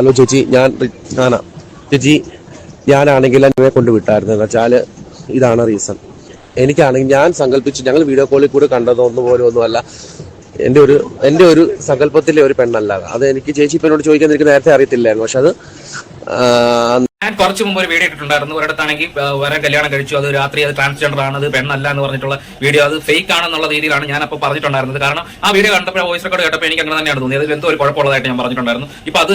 Hello ചേച്ചി ഞാൻ ഞാന. ചേച്ചി ഞാനാണെങ്കിൽ എന്നെ കൊണ്ട് വിട്ടായിരുന്നു വെച്ചാൽ ഇതാണ് റീസൺ. എനിക്കാണെങ്കിൽ ഞാൻ സങ്കല്പിച്ചു ഞങ്ങൾ വീഡിയോ കോളിൽ കൂടെ കണ്ടതോ ഒന്നും പോലും ഒന്നുമല്ല. എന്റെ ഒരു എന്റെ ഒരു സങ്കല്പത്തിലെ ഒരു പെണ്ണല്ല അത് എനിക്ക് ചേച്ചി ഇപ്പം എന്നോട് ചോദിക്കാൻ എനിക്ക് നേരത്തെ അറിയത്തില്ലായിരുന്നു. പക്ഷെ അത് ഞാൻ കുറച്ച് മുമ്പ് ഒരു വീഡിയോ ഇട്ടിട്ടുണ്ടായിരുന്നു. ഒരിടത്താണെങ്കിൽ വരെ കല്യാണം കഴിച്ചു. അത് രാത്രി അത് ട്രാൻസ്ജെൻഡർ ആണ് അത് പെണ്ണല്ല എന്ന് പറഞ്ഞിട്ടുള്ള വീഡിയോ. അത് ഫേക്ക് ആണെന്നുള്ള രീതിയിലാണ് ഞാൻ അപ്പോൾ പറഞ്ഞിട്ടുണ്ടായിരുന്നത്. കാരണം ആ വീഡിയോ കണ്ടപ്പോൾ വോയിസ് റെക്കോർഡ് കേട്ടപ്പോൾ എനിക്ക് അങ്ങനെ തന്നെയാണ് തോന്നിയത്. എന്തോ ഒരു കുഴപ്പമുള്ളതായിട്ട് ഞാൻ പറഞ്ഞിട്ടുണ്ടായിരുന്നു. ഇപ്പോൾ അത്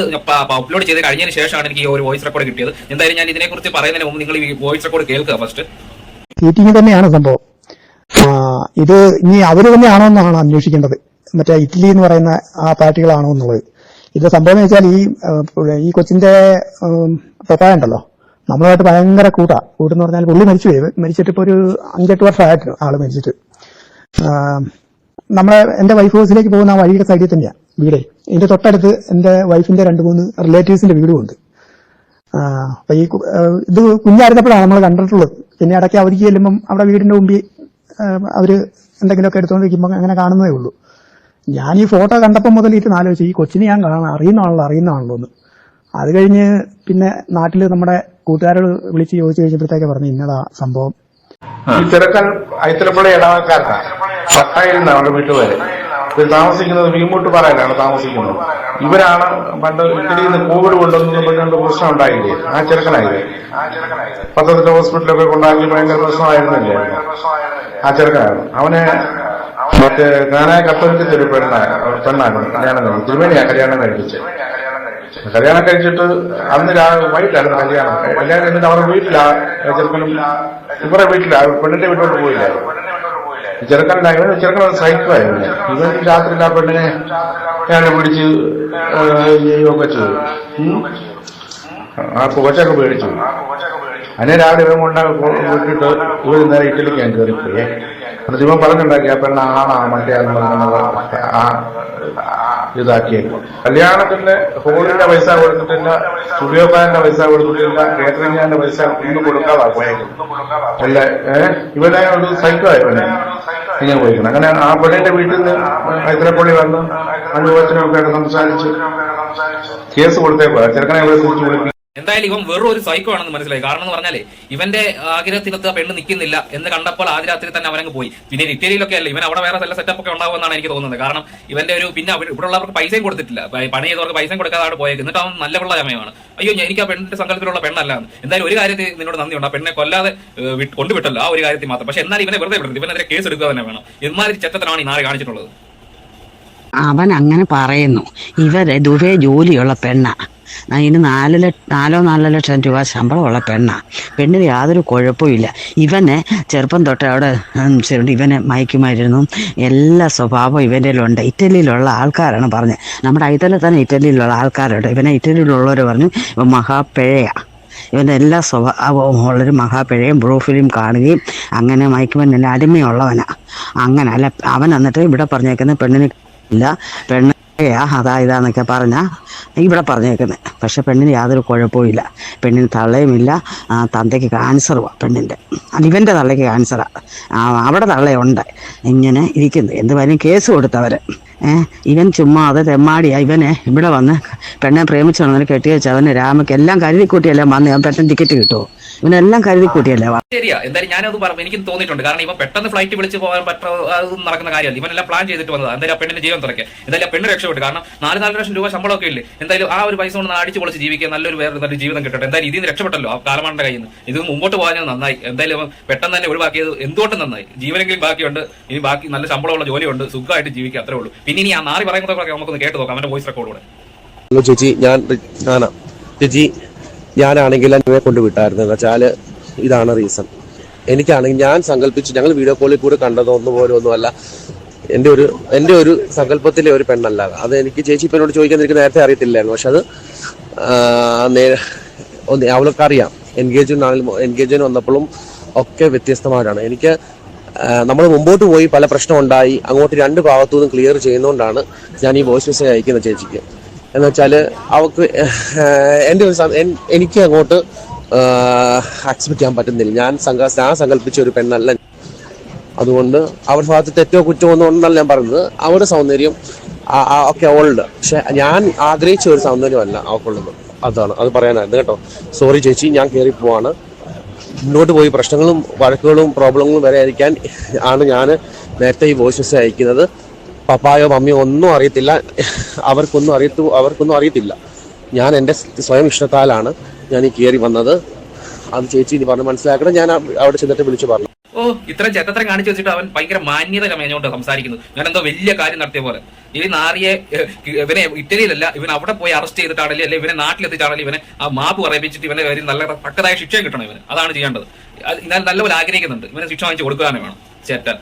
അപ്ലോഡ് ചെയ്ത് കഴിഞ്ഞതിന് ശേഷമാണ് എനിക്ക് ഈ ഒരു വോയിസ് റെക്കോർഡ് കിട്ടിയത്. എന്തായാലും ഞാൻ ഇതിനെക്കുറിച്ച് പറയുന്നതിന് മുമ്പ് നിങ്ങൾ ഈ വോയിസ് റെക്കോർഡ് കേൾക്കുക ഫസ്റ്റ് ചീറ്റിംഗ് തന്നെയാണ് സംഭവം. ഇത് ഇനി അവർ തന്നെയാണോ എന്നാണ് അന്വേഷിക്കേണ്ടത്. മറ്റേ ഇറ്റലി എന്ന് പറയുന്ന ആ പാർട്ടികളാണോ എന്നുള്ളത്. ഇത് സംഭവം എന്ന് വെച്ചാൽ ഈ ഈ കൊച്ചിന്റെ ഉണ്ടല്ലോ നമ്മളുമായിട്ട് ഭയങ്കര കൂട്ടാ. കൂട്ടെന്ന് പറഞ്ഞാൽ പുള്ളി മരിച്ചു പോയി. മരിച്ചിട്ട് ഇപ്പോൾ ഒരു അഞ്ചെട്ട് വർഷമായിട്ട് ആൾ മരിച്ചിട്ട്. നമ്മളെ എന്റെ വൈഫ് ഹൗസിലേക്ക് പോകുന്ന ആ വഴിയുടെ സൈഡിൽ തന്നെയാണ് വീടേ. ഇതിന്റെ തൊട്ടടുത്ത് എന്റെ വൈഫിന്റെ രണ്ട് മൂന്ന് റിലേറ്റീവ്സിന്റെ വീടും ഉണ്ട്. അപ്പൊ ഈ ഇത് കുഞ്ഞായിരുന്നപ്പോഴാണ് നമ്മൾ കണ്ടിട്ടുള്ളത്. പിന്നെ ഇടയ്ക്ക് അവർക്ക് ചെല്ലുമ്പം അവിടെ വീടിന്റെ മുമ്പിൽ അവർ എന്തെങ്കിലുമൊക്കെ എടുത്തുകൊണ്ടിരിക്കുമ്പോൾ അങ്ങനെ കാണുന്നതേ ഉള്ളൂ. ഞാൻ ഈ ഫോട്ടോ കണ്ടപ്പോൾ മുതൽ ഇരുന്ന് ആലോചിച്ചു ഈ കൊച്ചിനെ ഞാൻ കാണാൻ അറിയുന്നതാണല്ലോ അറിയുന്നതാണല്ലോ എന്ന്. അത് കഴിഞ്ഞ് പിന്നെ നാട്ടിൽ നമ്മുടെ കൂട്ടുകാരോട് വിളിച്ച് ചോദിച്ചു കഴിഞ്ഞപ്പോഴത്തേക്ക് പറഞ്ഞു ഇന്നതാ സംഭവം. ഈ ചെറുക്കൻ ഐത്തലപ്പള്ളി ഇടവക്കാരനാ പട്ടായിൽ നിന്നാണ് അവരുടെ വീട്ടുപേര് ഇത് താമസിക്കുന്നത് വീമ്പൂട്ട് പറയലാണ് താമസിക്കുന്നത്. ഇവരാണ് പണ്ട് ഇറ്റലിയിൽ നിന്ന് കോവിഡ് കൊണ്ടുവന്നു പറഞ്ഞുകൊണ്ട് പ്രശ്നം ഉണ്ടായില്ലേ? ആ ചെറുക്കനായില്ലേ പത്തനംതിട്ട ഹോസ്പിറ്റലൊക്കെ കൊണ്ടാക്കി ഭയങ്കര പ്രശ്നമായിരുന്നില്ലേ? ആ ചെറുക്കനാണ്. അവനെ മറ്റേ ഞാനായ കത്തോലിക്കത്തെ ഒരു പെണ്ണ പെണ്ണായിരുന്നു കല്യാണം കഴിച്ചു തിരുമേനിയാണ് കല്യാണം കഴിപ്പിച്ചത്. കല്യാണം കഴിച്ചിട്ട് അന്ന് വൈകിട്ടായിരുന്നു കല്യാണം. കല്യാണം എന്നിട്ട് അവരുടെ വീട്ടിലാ ചെറുക്കനും ഇവരുടെ വീട്ടിലാ പെണ്ണിന്റെ വീട്ടിലോട്ട് പോയില്ല ചെറുക്കനായി ചെറുക്കൻ സഹിക്കുമായിരുന്നു ഇവൻ രാത്രി ആ പെണ്ണിനെ ഞാൻ പിടിച്ച് ചെയ്യുകയൊക്കെ. ആ പുകച്ചൊക്കെ പേടിച്ചു. അതിനെ രാവിലെ ഇവൻ കൊണ്ടാ വീട്ടിട്ട് ഇവർ നേരെ ഇറ്റലിക്ക് ഞാൻ കയറിപ്പോയേ എന്നിട്ട് ഇവൻ പറഞ്ഞുണ്ടാക്കി ആ പെണ്ണ ആണാ മറ്റേ ഇതാക്കിയേക്കും കല്യാണത്തിന്റെ ഹോളിന്റെ പൈസ കൊടുത്തിട്ടില്ല സ്റ്റുഡിയോക്കാരന്റെ പൈസ കൊടുത്തിട്ടില്ല കേറ്ററിംഗിന്റെ പൈസ ഒന്നും കൊടുക്കാതാ പോയേക്കും അല്ല ഏഹ് ഇവനെ ഒരു സൈക്കോ ഇവനെ. ഇങ്ങനെ പോയിക്കണം അങ്ങനെ ആ പെണ്ണിന്റെ വീട്ടിൽ നിന്ന് ഹൈദരപ്പള്ളി വന്ന് അനുഭവത്തിനൊക്കെ സംസാരിച്ച് കേസ് കൊടുത്തേക്കോ ചെറുക്കനെ ഇവിടെ തിരിച്ചു എന്തായാലും ഇവൻ വെറും ഒരു സൈക്കോ ആണെന്ന് മനസ്സിലായി. കാരണം എന്ന് പറഞ്ഞാലേ ഇവന്റെ ആഗ്രഹത്തിനൊത്ത് പെണ്ണ് നിൽക്കുന്നില്ല എന്ന് കണ്ടപ്പോൾ ആദ്യ രാത്രി തന്നെ അവനങ്ങ് പോയി. പിന്നെ ഇറ്റലിയിലൊക്കെ അല്ല ഇവൻ അവിടെ വേറെ നല്ല സെറ്റപ്പ് ഒക്കെ ഉണ്ടാവുമെന്നാണ് എനിക്ക് തോന്നുന്നത്. കാരണം ഇവന്റെ ഒരു പിന്നെ ഇവിടെ ഉള്ളവർക്ക് പൈസയും കൊടുത്തിട്ടില്ല. പണി ചെയ്തവർക്ക് പൈസയും കൊടുക്കാതെ അവിടെ എന്നിട്ട് അവൻ നല്ല പിള്ള സമയമാണ് അയ്യോ എനിക്ക് ആ പെണ്ണിന്റെ സങ്കല്പത്തിലുള്ള പെണ്ണല്ല എന്തായാലും ഒരു കാര്യത്തിൽ നിന്നോട് നന്ദിയുണ്ട്. ആ പെണ്ണെ കൊല്ലാതെ കൊണ്ടുവിട്ടല്ല ആ ഒരു കാര്യത്തിൽ മാത്രം. പക്ഷെ എന്നാൽ ഇവനെ വെറുതെ വിടരുത്. ഇവനെതിരെ കേസ് എടുക്കുക തന്നെ വേണം. ഇമാതിരി ചെറ്റത്തിനാണ് ഈ നാളെ കാണിച്ചിട്ടുള്ളത്. അവൻ അങ്ങനെ പറയുന്നു. ഇവരെ ദുബേ ജോലിയുള്ള പെണ്ണ. അതിന് നാല് ലക്ഷം നാലോ നാലോ ലക്ഷം രൂപ ശമ്പളമുള്ള പെണ്ണാണ് പെണ്ണിന് യാതൊരു കുഴപ്പമില്ല ഇവനെ ചെറുപ്പം തൊട്ട് അവിടെ ഇവനെ മയക്കുമായിരുന്നു എല്ലാ സ്വഭാവവും ഇവന്റെ ഉണ്ട് ഇറ്റലിയിലുള്ള ആൾക്കാരാണ് പറഞ്ഞത്. നമ്മുടെ ഐത്തലിൽ തന്നെ ഇറ്റലിയിലുള്ള ആൾക്കാരുണ്ട്. ഇവനെ ഇറ്റലിയിലുള്ളവർ പറഞ്ഞു ഇവൻ മഹാപ്പിഴയാണ് ഇവന്റെ എല്ലാ സ്വഭാവവും ഉള്ളൊരു മഹാപിഴയും ബ്രൂഫിലും കാണുകയും അങ്ങനെ മയക്കുമരുന്നിന് അടിമയുള്ളവനാണ് അങ്ങനെ അല്ല അവൻ എന്നിട്ട് ഇവിടെ പറഞ്ഞേക്കുന്ന പെണ്ണിന് ഇല്ല. പെണ്ണ് അതാ ഇതാന്നൊക്കെ പറഞ്ഞ ഇവിടെ പറഞ്ഞേക്കുന്നത് പക്ഷെ പെണ്ണിന് യാതൊരു കുഴപ്പവും ഇല്ല പെണ്ണിന് തള്ളയുമില്ല. ആ, തന്തയ്ക്ക് ക്യാൻസറുമാണ് പെണ്ണിന്റെ ഇവന്റെ തള്ളയ്ക്ക് ക്യാൻസറാണ് ആ, അവിടെ തള്ളയുണ്ട്. ഇങ്ങനെ ഇരിക്കുന്നു. എന്ത് കാര്യം കേസ് കൊടുത്തവർ ഇവൻ ചുമ്മാതെ തെമ്മാടിയാണ് തെമ്മാടിയാ. ഇവനെ ഇവിടെ വന്ന് പെണ്ണെ പ്രേമിച്ചു കെട്ടി വെച്ച് അവന് രാമയ്ക്ക് എല്ലാം കരുതി കൂട്ടിയല്ലേ വന്ന് അവൻ പെട്ടെന്ന് ടിക്കറ്റ് കിട്ടുമോ ഇവനെല്ലാം കരുതി കൂട്ടിയല്ലേ ശരിയാ. എന്തായാലും ഞാനത് പറഞ്ഞു. എനിക്കും തോന്നിയിട്ടുണ്ട്. കാരണം ഇവൻ പെട്ടെന്ന് ഫ്ലൈറ്റ് വിളിച്ച് പോകാൻ പറ്റും നടക്കുന്ന കാര്യമല്ല. ഇവനെല്ലാം പ്ലാൻ ചെയ്തിട്ട് വന്നത്. എന്തായാലും ആ പെണ്ണിന്റെ ജീവൻ തുറക്കെ. എന്തായാലും പെണ്ണ് രക്ഷപ്പെട്ടു. കാരണം നാല് നാല് ലക്ഷം രൂപ ശമ്പളമൊക്കെ ഇല്ലേ? എന്തായാലും ആ ഒരു പൈസ കൊണ്ട് അടിച്ച് പൊളിച്ച് ജീവിക്കുക നല്ലൊരു വേറെ നല്ലൊരു ജീവിതം കിട്ടട്ടെ. എന്തായാലും ഇതിൽ നിന്ന് രക്ഷപ്പെട്ടല്ലോ ആ കാലമാണ്ട കയ്യിൽ നിന്ന്. ഇത് മുമ്പോട്ട് പോകാൻ നന്നായി. എന്തായാലും പെട്ടെന്ന് തന്നെ ഒഴിവാക്കിയത് എന്തുകൊണ്ടും നന്നായി. ജീവനെങ്കിലും ബാക്കിയുണ്ട്. ഇനി ബാക്കി നല്ല ശമ്പളമുള്ള ജോലിയുണ്ട്. സുഖമായിട്ട് ജീവിക്കുക അത്രേ ഉള്ളൂ. പിന്നെ ഇനി ആ നാറി പറയുന്നതൊക്കെ നമുക്കൊന്ന് കേട്ട് നോക്കാം. അവന്റെ വോയിസ് റെക്കോർഡോടെ ഹലോ ചേച്ചി ഞാൻ ഞാനാ. ചേച്ചി ഞാനാണെങ്കിൽ എന്നെ കൊണ്ട് വിട്ടായിരുന്നു വെച്ചാൽ ഇതാണ് റീസൺ. എനിക്കാണെങ്കിൽ ഞാൻ സങ്കല്പിച്ചു ഞങ്ങൾ വീഡിയോ കോളിൽ കൂടെ കണ്ടതോ പോലും ഒന്നുമല്ല എന്റെ ഒരു എന്റെ ഒരു സങ്കല്പത്തിലെ ഒരു പെണ്ണല്ല അത്. എനിക്ക് ചേച്ചി ഇപ്പം എന്നോട് ചോദിക്കാൻ എനിക്ക് നേരത്തെ അറിയത്തില്ലായിരുന്നു. പക്ഷെ അത് ഒന്ന് അവൾക്കറിയാം എൻഗേജ്മെന്റ് ആണെങ്കിലും എൻഗേജ്മെന്റ് വന്നപ്പോഴും ഒക്കെ വ്യത്യസ്തമായിട്ടാണ് എനിക്ക് നമ്മൾ മുമ്പോട്ട് പോയി പല പ്രശ്നം ഉണ്ടായി അങ്ങോട്ട് രണ്ട് ഭാഗത്തു നിന്നും ക്ലിയർ ചെയ്യുന്നതുകൊണ്ടാണ് ഞാൻ ഈ വോയിസ് മെസ്സേജ് അയക്കുന്നത് ചേച്ചിക്ക്. എന്ന് വെച്ചാൽ അവൾക്ക് എന്റെ ഒരു എനിക്ക് അങ്ങോട്ട് അക്സെപ്റ്റ് ചെയ്യാൻ പറ്റുന്നില്ല. ഞാൻ സങ്ക ഞാൻ സങ്കല്പിച്ച ഒരു പെണ്ണല്ല. അതുകൊണ്ട് അവരുടെ ഭാഗത്ത് തെറ്റോ കുറ്റമോ ഒന്നും ഉണ്ടെന്നല്ല ഞാൻ പറയുന്നത്. അവരുടെ സൗന്ദര്യം ഓക്കെ ഓൾഡ് പക്ഷെ ഞാൻ ആഗ്രഹിച്ച ഒരു സൗന്ദര്യമല്ല അവൾക്കുള്ളത്. അതാണ്. അത് പറയാനായിരുന്നു കേട്ടോ. സോറി ചേച്ചി ഞാൻ കയറി പോവാണ്. മുന്നോട്ട് പോയി പ്രശ്നങ്ങളും വഴക്കുകളും പ്രോബ്ലങ്ങളും വരെ ആയിരിക്കാൻ ആണ് ഞാൻ നേരത്തെ ഈ വോയിസ് അയക്കുന്നത്. പപ്പായോ മമ്മിയോ ഒന്നും അറിയത്തില്ല. അവർക്കൊന്നും അറിയത്തു അവർക്കൊന്നും അറിയത്തില്ല. ഞാൻ എന്റെ സ്വയം ഇഷ്ടത്താലാണ് ഞാൻ ഈ കയറി വന്നത്. അത് ചേച്ചി ഇനി പറഞ്ഞ് മനസ്സിലാക്കണം ഞാൻ അവിടെ ചെന്നിട്ട് വിളിച്ചു പറഞ്ഞു. ഓ ഇത്ര ചെറ്റത്തരം കാണിച്ചു വെച്ചിട്ട് അവൻ ഭയങ്കര മാന്യത കമഞ്ഞോണ്ട് സംസാരിക്കുന്നു. ഞാൻ എന്തോ വലിയ കാര്യം നടത്തിയ പോലെ. ഈ നാറിയെ ഇവനെ ഇറ്റലിയിലല്ല ഇവൻ അവിടെ പോയി അറസ്റ്റ് ചെയ്തിട്ടാണെങ്കിലും അല്ലെ ഇവനെ നാട്ടിലെത്തിച്ചാണെങ്കിലും ഇവനെ ആ മാപ്പ് പറയിപ്പിച്ചിട്ട് ഇവന്റെ കാര്യം നല്ല പക്കതായ ശിക്ഷയും കിട്ടണം ഇവന്. അതാണ് ചെയ്യേണ്ടത്. എന്നാൽ നല്ലപോലെ ആഗ്രഹിക്കുന്നുണ്ട്. ഇവനെ ശിക്ഷ വാങ്ങിച്ചു കൊടുക്കാനും വേണം. ചേട്ടൻ.